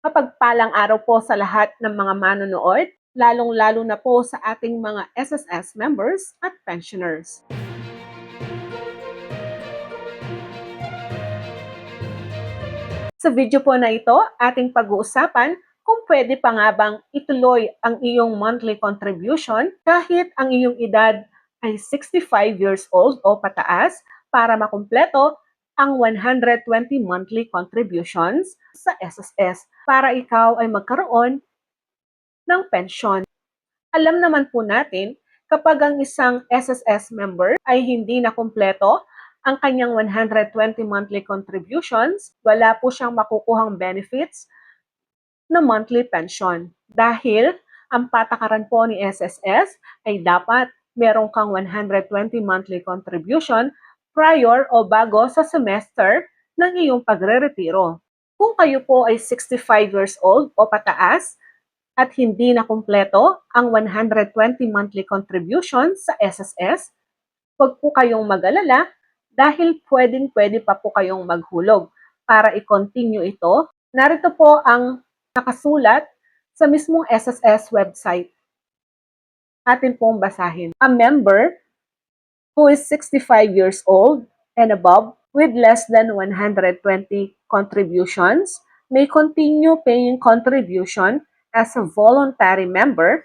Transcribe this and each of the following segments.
Mapagpalang araw po sa lahat ng mga manonood, lalong-lalo na po sa ating mga SSS members at pensioners. Sa video po na ito, ating pag-uusapan kung pwede pa nga bang ituloy ang iyong monthly contribution kahit ang iyong edad ay 65 years old o pataas para makumpleto ang 120 monthly contributions sa SSS para ikaw ay magkaroon ng pensyon. Alam naman po natin kapag ang isang SSS member ay hindi na kumpleto ang kanyang 120 monthly contributions, wala po siyang makukuhang benefits na monthly pension. Dahil ang patakaran po ni SSS ay dapat meron kang 120 monthly contribution prior o bago sa semester ng iyong pagre-retiro. Kung kayo po ay 65 years old o pataas at hindi na kumpleto ang 120 monthly contributions sa SSS, huwag po kayong mag-alala dahil pwedeng-pwede pa po kayong maghulog para i-continue ito. Narito po ang nakasulat sa mismong SSS website. Atin pong basahin. A member who is 65 years old and above with less than 120 contributions may continue paying contribution as a voluntary member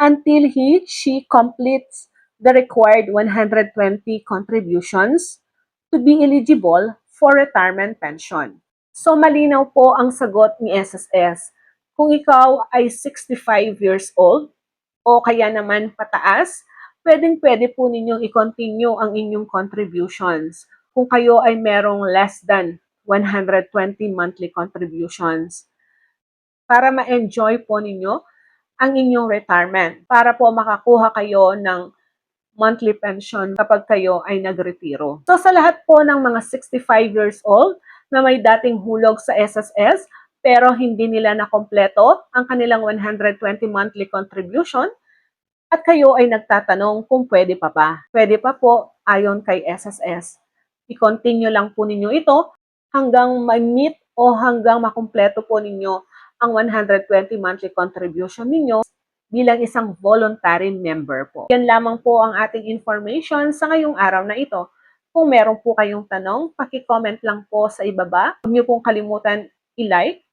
until he she completes the required 120 contributions to be eligible for retirement pension. So malinaw po ang sagot ni SSS. Kung ikaw ay 65 years old o kaya naman pataas, pwedeng pwede po ninyong i-continue ang inyong contributions kung kayo ay merong less than 120 monthly contributions para ma-enjoy po ninyo ang inyong retirement para po makakuha kayo ng monthly pension kapag kayo ay nagretiro. So sa lahat po ng mga 65 years old na may dating hulog sa SSS pero hindi nila nakompleto ang kanilang 120 monthly contribution at kayo ay nagtatanong kung pwede pa ba. Pwede pa po ayon kay SSS. I-continue lang po ninyo ito hanggang ma-meet o hanggang makumpleto po ninyo ang 120 monthly contribution ninyo bilang isang voluntary member po. Yan lamang po ang ating information sa ngayong araw na ito. Kung meron po kayong tanong, paki-comment lang po sa ibaba. Huwag niyo pong kalimutan i-like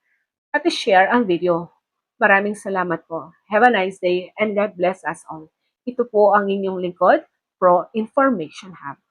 at i-share ang video. Maraming salamat po. Have a nice day and God bless us all. Ito po ang inyong lingkod, Pro Information Hub.